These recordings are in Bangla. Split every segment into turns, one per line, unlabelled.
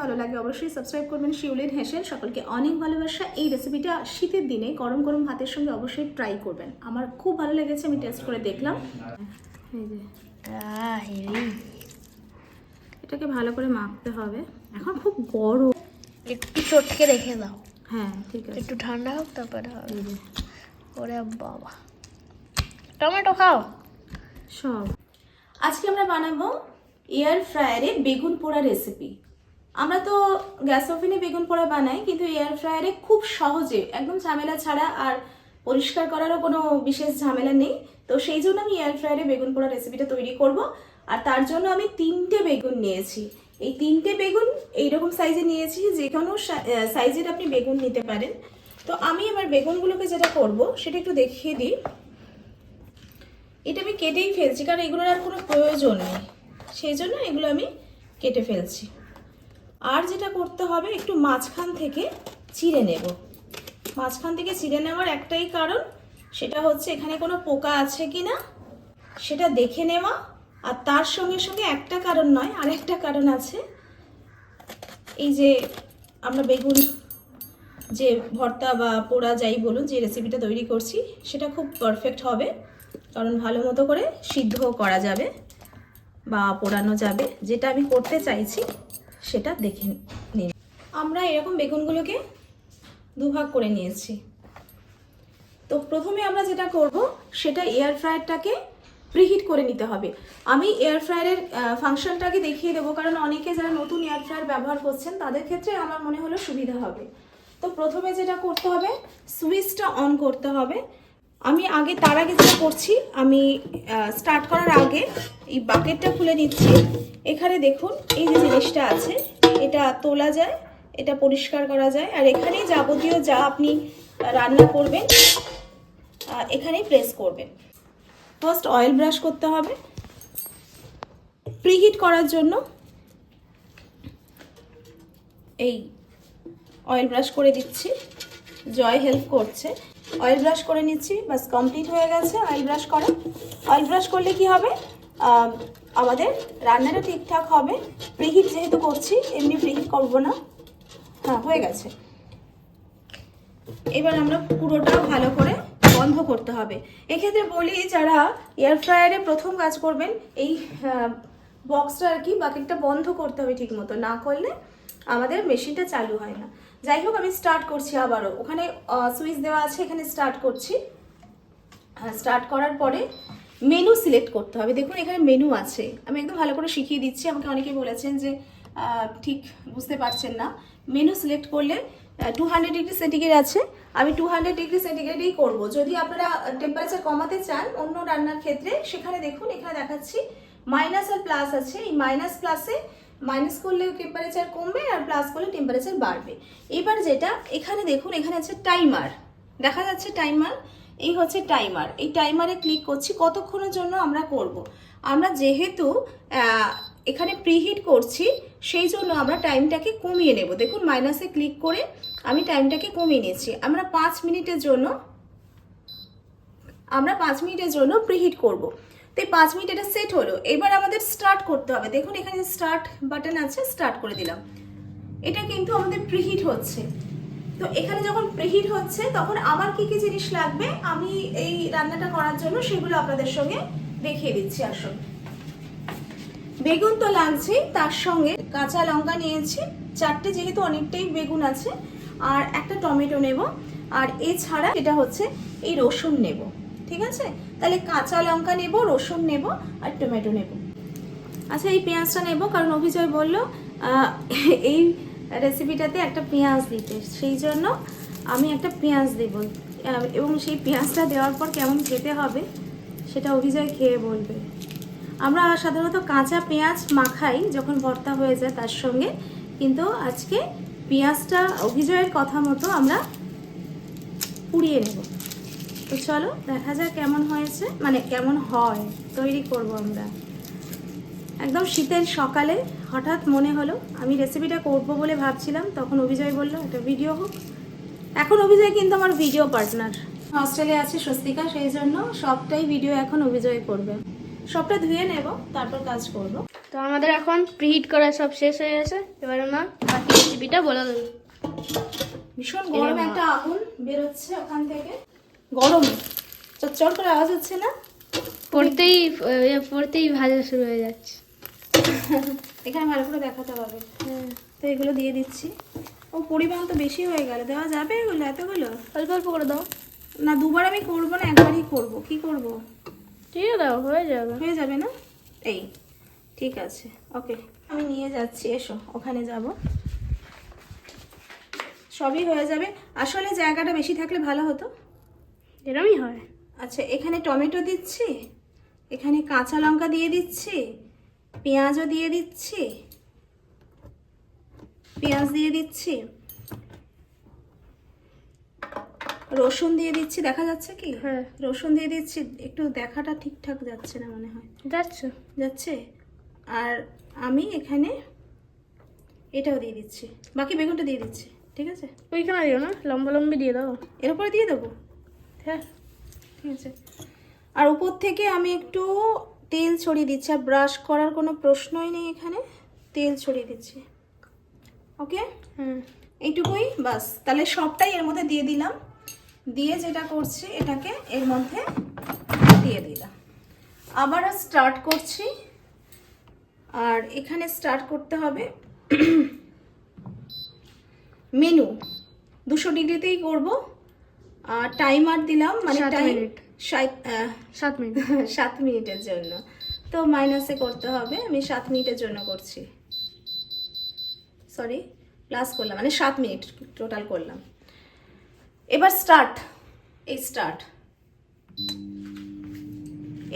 ভালো লাগে অবশ্যই সাবস্ক্রাইব করবেন। শিউলিন হেসেল সকলকে অনেক ভালোবাসা। এই রেসিপিটা শীতের দিনে গরম গরম ভাতের সঙ্গে অবশ্যই ট্রাই করবেন। আমার খুব ভালো লেগেছে আমি টেস্ট করে দেখলাম। এটাকে ভালো করে মাখতে হবে। এখন খুব গরম।
একটু চটকে রেখে দাও।
হ্যাঁ ঠিক আছে।
একটু ঠান্ডা হোক তারপরে হবে। ওরে বাবা। টমেটো খাও।
সব। আজকে আমরা বানাবো এয়ার ফ্রায়ারে বেগুন পোড়া রেসিপি আমরা তো গ্যাস ওভেনে বেগুন পোড়া বানাই, কিন্তু এয়ার ফ্রায়ারে খুব সহজে, একদম ঝামেলা ছাড়া আর পরিষ্কার করারও কোনো বিশেষ ঝামেলা নেই। তো সেই জন্য আমি এয়ার ফ্রায়ারে বেগুন পোড়া রেসিপিটা তৈরি করব। আর তার জন্য আমি তিনটে বেগুন নিয়েছি। এই তিনটে বেগুন এইরকম সাইজে নিয়েছি যে কোনো সাইজের আপনি বেগুন নিতে পারেন। তো আমি এবার বেগুনগুলোকে যেটা করব, সেটা একটু দেখিয়ে দিই। এটা আমি কেটেই ফেলছি, কারণ এগুলোর আর কোনো প্রয়োজন নেই। সেই জন্য এগুলো আমি কেটে ফেলছি। আর যেটা করতে হবে, একটু মাঝখান থেকে চিড়ে নেব। মাঝখান থেকে চিড়ে নেওয়ার একটাই কারণ, সেটা হচ্ছে এখানে কোনো পোকা আছে কি না সেটা দেখে নেওয়া। আর তার সঙ্গে সঙ্গে একটা কারণ নয়, আরেকটা কারণ আছে। এই যে আমরা বেগুন, যে ভর্তা বা পোড়া যাই বলুন, যে রেসিপিটা তৈরি করছি, সেটা খুব পারফেক্ট হবে। কারণ ভালো মতো করে সিদ্ধ করা যাবে বা পোড়ানো যাবে। যেটা আমি করতে চাইছি সেটা দেখে নিন। আমরা এরকম বেগুনগুলোকে দুভাগ করে নিয়েছি। তো প্রথমে আমরা যেটা করব, সেটা এয়ার ফ্রায়ারটাকে প্রিহিট করে নিতে হবে। আমি এয়ার ফ্রায়ারের ফাংশনটাকে দেখিয়ে দেবো, কারণ অনেকে যারা নতুন এয়ার ফ্রায়ার ব্যবহার করছেন, তাদের ক্ষেত্রে আমার মনে হলো সুবিধা হবে। তো প্রথমে যেটা করতে হবে সুইচটা অন করতে হবে। আমি আগে, তার আগে যেটা করছি, আমি স্টার্ট করার আগে এই বাকেটটা খুলে নিচ্ছি। এখানে দেখুন, এই যে জিনিসটা আছে, এটা তোলা যায়, এটা পরিষ্কার করা যায়, আর এখানে যাবতীয় যা আপনি রান্না করবেন এখানেই প্রেস করবেন। ফার্স্ট অয়েল ব্রাশ করতে হবে। প্রিহিট করার জন্য এই অয়েল ব্রাশ করে দিচ্ছি। জয় হেল্প করছে। অয়েল ব্রাশ করে নিচ্ছি বাস কমপ্লিট হয়ে গেছে অয়েল ব্রাশ করা। অয়েল ব্রাশ করলে কি হবে? আম, আমাদের রান্নাটা ঠিকঠাক হবে। প্রিহিট যেহেতু করছি এমনি প্রিহিট করব না। হ্যাঁ হয়ে গেছে। এবার আমরা পুরোটা ভালো করে বন্ধ করতে হবে। এক্ষেত্রে বলি যারা এয়ার ফ্রায়ারে প্রথম কাজ করবেন এই বক্সটা আর কি বাকেটটা বন্ধ করতে হবে ঠিক মতো না করলে আমাদের মেশিনটা চালু হয় না। যাই হোক আমি স্টার্ট করছি আবারও। ওখানে সুইচ দেওয়া আছে, এখানে স্টার্ট করছি। স্টার্ট করার পরে মেনু সিলেক্ট করতে হবে। দেখুন, এখানে মেনু আছে। আমি একদম ভালো করে শিখিয়ে দিচ্ছি। আমাকে অনেকে বলেছেন যে ঠিক বুঝতে পারছেন না। মেনু সিলেক্ট করলে টু হান্ড্রেড ডিগ্রি সেন্টিগ্রেড আছে। আমি টু হান্ড্রেড ডিগ্রি সেন্টিগ্রেডেই করব। যদি আপনারা টেম্পারেচার কমাতে চান অন্য রান্নার ক্ষেত্রে, সেখানে দেখুন, এখানে দেখাচ্ছি মাইনাস আর প্লাস আছে। এই মাইনাস প্লাসে মাইনাস করলে টেম্পারেচার কমবে আর প্লাস করলে টেম্পারেচার বাড়বে। এবার যেটা, এখানে দেখুন, এখানে আছে টাইমার দেখা যাচ্ছে টাইমার এই হচ্ছে টাইমার এই টাইমারে ক্লিক করছি, কতক্ষণের জন্য আমরা করব। আমরা যেহেতু এখানে প্রিহিট করছি, সেই জন্য আমরা টাইমটাকে কমিয়ে নেব। দেখুন মাইনাসে ক্লিক করে আমি টাইমটাকে কমিয়ে নিয়েছি। আমরা পাঁচ মিনিটের জন্য, আমরা পাঁচ মিনিটের জন্য প্রিহিট করব। তো পাঁচ মিনিট এটা সেট হলো। এবার আমাদের স্টার্ট করতে হবে। দেখুন, এখানে স্টার্ট বাটন আছে স্টার্ট করে দিলাম। এটা কিন্তু আমাদের প্রিহিট হচ্ছে। তো এখানে যখন প্রিহিট হচ্ছে, তখন আমার কি কি জিনিস লাগবে, আমি এই রান্নাটা করার জন্য সেগুলো আপনাদের সঙ্গে দেখিয়ে দিচ্ছি। আসুন। বেগুন তো লাগছেই তার সঙ্গে কাঁচা লঙ্কা নিয়েছি। চারটে যেহেতু অনেকটাই বেগুন আছে, আর একটা টমেটো নেব। আর এছাড়া এটা হচ্ছে এই রসুন নেব। ঠিক আছে? তাহলে কাঁচা লঙ্কা নেব, রসুন নেব আর টমেটো নেব। আচ্ছা এই পেঁয়াজটা নেব, কারণ অভিজয় বলল এই রেসিপিটাতে একটা পেঁয়াজ দিতে। সেই জন্য আমি একটা পেঁয়াজ দেব। এবং সেই পেঁয়াজটা দেওয়ার পর কেমন খেতে হবে সেটা অভিজয় খেয়ে বলবে। আমরা সাধারণত কাঁচা পেঁয়াজ মাখাই যখন ভর্তা হয়ে যায় তার সঙ্গে, কিন্তু আজকে পেঁয়াজটা অভিজয়ের কথা মতো আমরা পুড়িয়ে নেব। তো চলো দেখা যাক কেমন হয়েছে। মানে কেমন হয় তৈরি করব আমরা। একদম শীতের সকালে হঠাৎ মনে হলো আমি রেসিপিটা করব বলে ভাবছিলাম তখন অভিজয় বলল একটা ভিডিও হোক। এখন অভিজয় কিন্তু আমার ভিডিও পার্টনার হস্টেলে আছে স্বস্তিকা সেই জন্য সবটাই ভিডিও এখন অভিজয় করবে। সবটা ধুয়ে নেব তারপর কাজ করব।
তো আমাদের এখন প্রিহিট করা সব শেষ হয়ে গেছে। এবার আমরা রেসিপিটা বলে দেবে।
ভীষণ গরম একটা আগুন বেরোচ্ছে ওখান থেকে। গরম। চচ্চর করে আওয়াজ হচ্ছে না?
পড়তেই পড়তেই ভাজা শুরু হয়ে যাচ্ছে।
এখানে ভালো করে দেখাতে হবে।
হ্যাঁ
তো এগুলো দিয়ে দিচ্ছি। ও পরিমাণ তো বেশি হয়ে গেল। দেওয়া যাবে এগুলো এতগুলো?
অল্প অল্প করে দাও।
না দুবার আমি করব না একবারই করব। কি করব?
ঠিক আছে দাও হয়ে যাবে।
হয়ে যাবে না? এই ঠিক আছে। ওকে আমি নিয়ে যাচ্ছি। এসো ওখানে যাব। সবই হয়ে যাবে। আসলে জায়গাটা বেশি থাকলে ভালো হতো।
এরমই হয়।
আচ্ছা এখানে টমেটো দিচ্ছি এখানে কাঁচা লঙ্কা দিয়ে দিচ্ছি পেঁয়াজও দিয়ে দিচ্ছি পেঁয়াজ দিয়ে দিচ্ছি রসুন দিয়ে দিচ্ছি দেখা যাচ্ছে কি?
হ্যাঁ।
রসুন দিয়ে দিচ্ছি একটু দেখাটা ঠিকঠাক যাচ্ছে না মনে হয়।
যাচ্ছে।
যাচ্ছে? আর আমি এখানে এটাও দিয়ে দিচ্ছি বাকি বেগুনটা দিয়ে দিচ্ছি ঠিক আছে?
ওইখানে দিও না লম্বা লম্বি দিয়ে দাও।
এর উপরে দিয়ে দেবো?
হ্যাঁ
ঠিক আছে। আর উপর থেকে আমি একটু তেল ছড়িয়ে দিচ্ছি আর ব্রাশ করার কোনো প্রশ্নই নেই এখানে। তেল ছড়িয়ে দিচ্ছি। ওকে
হুম।
এইটুকুই বাস। তাহলে সবটাই এর মধ্যে দিয়ে দিলাম। দিয়ে যেটা করছি এটাকে এর মধ্যে দিয়ে দিলাম। আবার স্টার্ট করছি। আর এখানে স্টার্ট করতে হবে। মেনু। দুশো ডিগ্রিতেই করব। টাইমার দিলাম মানে
সাত
টাইম
মিনিট। সাত মিনিট
সাত মিনিটের জন্য। তো মাইনাসে করতে হবে আমি সাত মিনিটের জন্য করছি। সরি প্লাস করলাম মানে সাত মিনিট টোটাল করলাম। এবার স্টার্ট এই স্টার্ট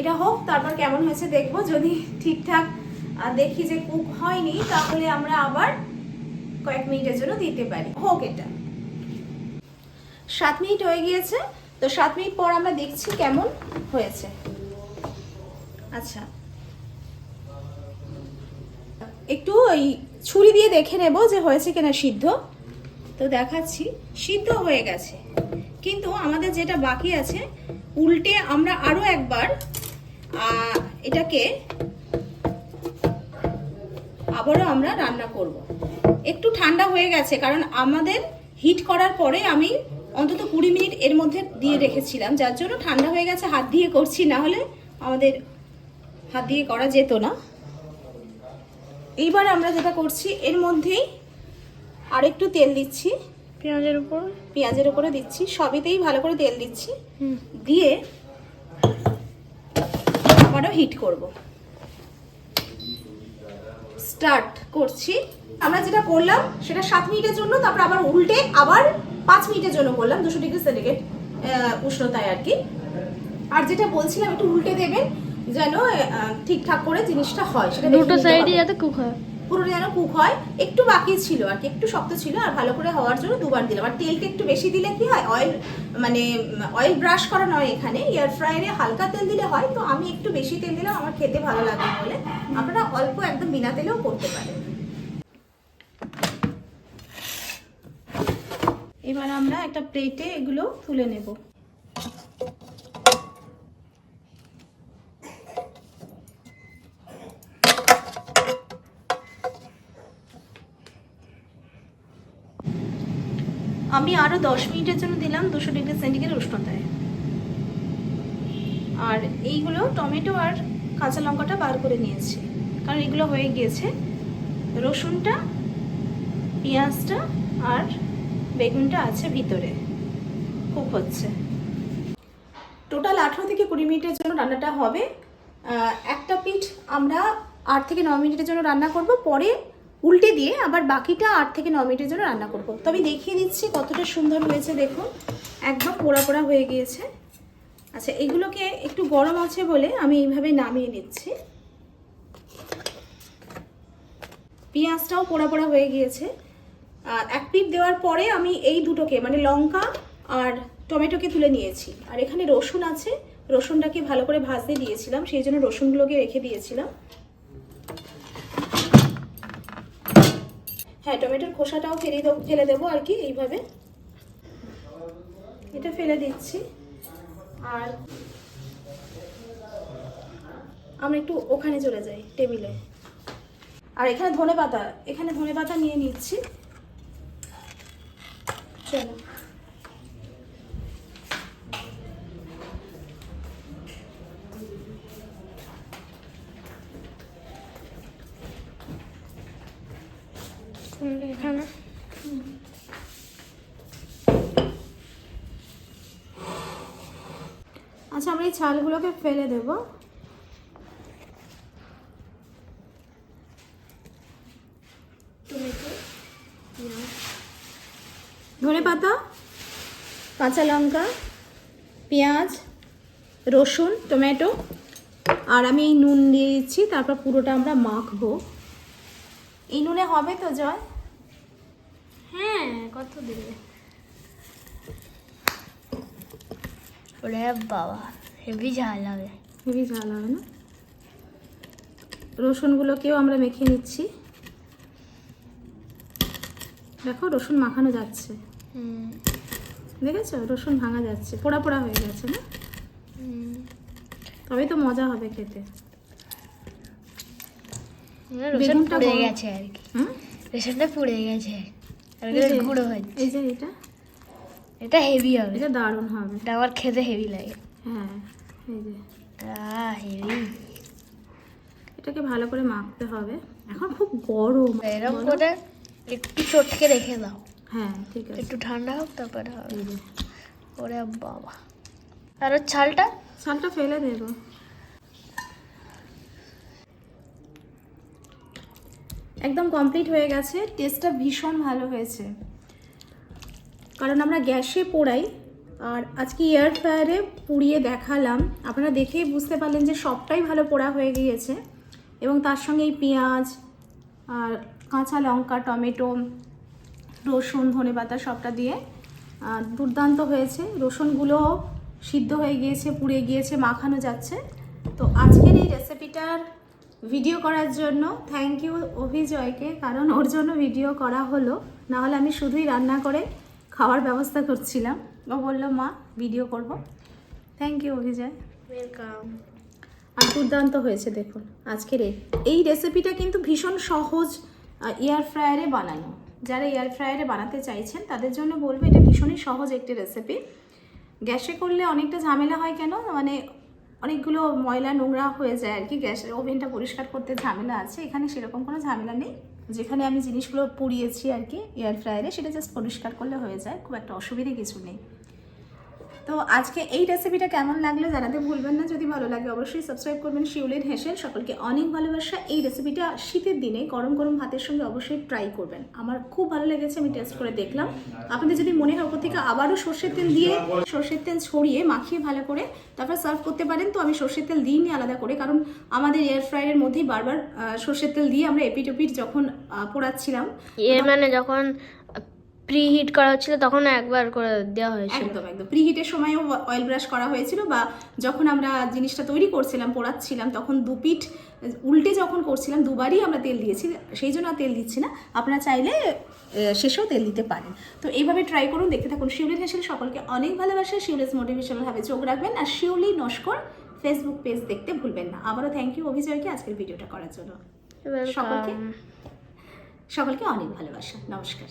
এটা হোক তারপর কেমন হয়েছে দেখব। যদি ঠিকঠাক দেখি যে কুক হয়নি তাহলে আমরা আবার কয়েক মিনিটের জন্য দিতে পারি। হোক এটা। সাত মিনিট হয়ে গিয়েছে। তো সাত মিনিট পর আমরা দেখছি কেমন হয়েছে। আচ্ছা। একটু ওই ছুরি দিয়ে দেখে নেব যে হয়েছে কিনা সিদ্ধ। তো দেখাচ্ছি, সিদ্ধ হয়ে গেছে। কিন্তু আমাদের যেটা বাকি আছে, উল্টে আমরা আরও একবার এটাকে আবারও আমরা রান্না করব। একটু ঠান্ডা হয়ে গেছে, কারণ আমাদের হিট করার পরে আমি অন্তত কুড়ি মিনিট এর মধ্যে দিয়ে রেখেছিলাম যার জন্য ঠান্ডা হয়ে গেছে হাত দিয়ে করছি না হলে আমাদের হাত দিয়ে করা যেত না। এইবার আমরা যেটা করছি এর মধ্যেই আরেকটু তেল দিচ্ছি।
পেঁয়াজের উপর?
পেঁয়াজের উপরে দিচ্ছি সবেতেই ভালো করে তেল দিচ্ছি। দিয়ে আবারও হিট করব। স্টার্ট করছি। আমরা যেটা করলাম সেটা সাত মিনিটের জন্য তারপর আবার উল্টে আবার পাঁচ মিনিটের জন্য করলাম দুশো ডিগ্রি সেন্টিগ্রেড উষ্ণতায় আর কি। আর যেটা বলছিলাম একটু উল্টে দেবেন যেন ঠিকঠাক করে জিনিসটা হয় সেটা দেখে
দুটো সাইডে যাতে কুক হয়।
পুরোটা যেন কুক হয় একটু বাকি ছিল আর কি একটু শক্ত ছিল আর ভালো করে হওয়ার জন্য দুবার দিলাম। আর তেলটা একটু বেশি দিলে কি হয় অয়েল মানে অয়েল ব্রাশ করা নয় এখানে এয়ার ফ্রায়ারে হালকা তেল দিলে হয় তো আমি একটু বেশি তেল দিলাম আমার খেতে ভালো লাগে বলে। আপনারা অল্প একদম বিনা তেলেও করতে পারেন। এবার আমরা একটা প্লেটে এগুলো তুলে নেব। আমি আরও দশ মিনিটের জন্য দিলাম দুশো ডিগ্রি সেন্টিগ্রেড উষ্ণতায়। আর এইগুলো টমেটো আর কাঁচা লঙ্কাটা বার করে নিয়েছি। কারণ এগুলো হয়ে গিয়েছে। রসুনটা, পেঁয়াজটা আর বেগুনটা আছে ভিতরে। কুক হচ্ছে। টোটাল আঠেরো থেকে কুড়ি মিনিটের জন্য রান্নাটা হবে। একটা পিঠ আমরা আট থেকে ন মিনিটের জন্য রান্না করব, পরে উল্টে দিয়ে আবার বাকিটা আট থেকে ন মিনিটের জন্য রান্না করব। তো আমি দেখিয়ে দিচ্ছি কতটা সুন্দর হয়েছে, দেখুন। একদম পোড়া পোড়া হয়ে গিয়েছে। আচ্ছা এগুলোকে একটু গরম আছে বলে আমি এইভাবে নামিয়ে নিচ্ছি। পেঁয়াজটাও পোড়া পোড়া হয়ে গিয়েছে। এক পিঠ দেওয়ার পরে আমি এই দুটোকে মানে লঙ্কা আর টমেটোকে তুলে নিয়েছি। আর এখানে রসুন আছে, রসুনটাকে ভালো করে ভাজতে দিয়েছিলাম, সেই জন্য রসুনগুলোকে রেখে দিয়েছিলাম। হ্যাঁ টমেটোর খোসাটাও ফেলে ফেলে দেবো আর কি, এইভাবে। এটা ফেলে দিচ্ছি। আর আমরা একটু ওখানে চলে যাই, টেবিলে। আর এখানে ধনে পাতা এখানে ধনে পাতা নিয়ে নিচ্ছি।
এখানে।
আচ্ছা আমরা এই ছালগুলোকে ফেলে দেব। ধনে পাতা কাঁচা লঙ্কা পেঁয়াজ রসুন টমেটো আর আমি এই নুন দিয়ে দিচ্ছি তারপর পুরোটা আমরা মাখবো। এই নুনে হবে তো জয়
হ্যাঁ কত দিলে? ওরে বাবা হেভি ঝাল হবে।
হেভি ঝাল হবে না? রসুনগুলোকেও আমরা মেখে নিচ্ছি। দেখো রসুন মাখানো যাচ্ছে। দেখেছ? রসুন ভাঙা যাচ্ছে। পোড়া পোড়া হয়ে গেছে না? তবেই তো মজা হবে খেতে। বেগুনটা
পুড়ে গেছে আর কি। রসুনটা পুড়ে গেছে। আর গুঁড়ো হচ্ছে।
এই যে এটা?
এটা হেভি হবে।
এটা দারুণ হবে।
এটা আমার খেতে হেভি লাগে।
হ্যাঁ এই যে।
হেভি
এটাকে ভালো করে মাখতে হবে। এখন খুব গরম।
এরকম? করে একটু চটকে রেখে দাও।
হ্যাঁ ঠিক আছে।
একটু ঠান্ডা হোক তারপরে হবে। ওরে বাবা। আর ছালটা?
ছালটা ফেলে দেবো একদম কমপ্লিট হয়ে গেছে। টেস্টটা ভীষণ ভালো হয়েছে। কারণ আমরা গ্যাসে পোড়াই। আর আজকে এয়ার ফ্রায়ারে পুড়িয়ে দেখালাম। আপনারা দেখেই বুঝতে পারলেন যে সবটাই ভালো পোড়া হয়ে গিয়েছে। এবং তার সঙ্গে এই পেঁয়াজ আর কাঁচা লঙ্কা টমেটো রসুন ধনেপাতা সবটা দিয়ে দুর্দান্ত হয়েছে। রসুনগুলো সিদ্ধ হয়ে গিয়েছে পুড়ে গিয়েছে মাখানো যাচ্ছে। তো আজকের এই রেসিপিটার ভিডিও করার জন্য থ্যাংক ইউ অভিজয়কে কারণ ওর জন্য ভিডিও করা হলো। নাহলে আমি শুধুই রান্না করে খাওয়ার ব্যবস্থা করছিলাম। ও বলল মা ভিডিও করব। Thank you Abhijoy.
ওয়েলকাম
আর দুর্দান্ত হয়েছে দেখুন। আজকের এই এই রেসিপিটা কিন্তু ভীষণ সহজ এয়ার ফ্রায়ারে বানানো। যারা এয়ার ফ্রায়ারে বানাতে চাইছেন, তাদের জন্য বলব, এটা ভীষণই সহজ একটি রেসিপি গ্যাসে করলে অনেকটা ঝামেলা হয় কেন? মানে অনেকগুলো ময়লা নোংরা হয়ে যায় আর কি, গ্যাসের ওভেনটা পরিষ্কার করতে ঝামেলা আছে, এখানে সেরকম কোনো ঝামেলা নেই। যেখানে আমি জিনিসগুলো পুড়িয়েছি আর কি এয়ার ফ্রায়ারে সেটা জাস্ট পরিষ্কার করলে হয়ে যায়, খুব একটা অসুবিধে কিছু নেই। তো আজকে এই রেসিপিটা কেমন লাগল জানাতে ভুলবেন না। যদি ভালো লাগে অবশ্যই সাবস্ক্রাইব করবেন শিউলিন হেসেল। সকলকে অনেক ভালোবাসা। এই রেসিপিটা শীতের দিনে গরম গরম ভাতের সঙ্গে অবশ্যই ট্রাই করবেন। আমার খুব ভালো লেগেছে, আমি টেস্ট করে দেখলাম। আপনাদের যদি মনে হয় ওপর থেকে আবারও সর্ষের তেল দিয়ে সর্ষের তেল ছড়িয়ে মাখিয়ে ভালো করে তারপর সার্ভ করতে পারেন, তো আমি সর্ষের তেল দিইনি আলাদা করে। কারণ আমাদের এয়ার ফ্রায়ারের মধ্যেই বারবার সর্ষের তেল দিয়ে আমরা এপিট ওপিট যখন পোড়াচ্ছিলাম,
এর মানে যখন প্রি হিট করা হচ্ছিল তখন একবার করে দেওয়া হয়েছিল।
একদম একদম। প্রিহিটের সময়ও অয়েল ব্রাশ করা হয়েছিল বা যখন আমরা জিনিসটা তৈরি করছিলাম পোড়াচ্ছিলাম তখন দু পিঠ উল্টে যখন করছিলাম দুবারই আমরা তেল দিয়েছি সেই জন্য তেল দিচ্ছি না। আপনারা চাইলে শেষেও তেল দিতে পারেন। তো এইভাবে ট্রাই করুন দেখতে থাকুন। শিউলির হেসেল সকলকে অনেক ভালোবাসা। শিউলিস মোটিভেশনালভাবে চোখ রাখবেন আর শিউলি নস্কর ফেসবুক পেজ দেখতে ভুলবেন না। আবারও থ্যাংক ইউ অভিজয়কে আজকের ভিডিওটা করার জন্য। সকলকে সকলকে অনেক ভালোবাসা। নমস্কার।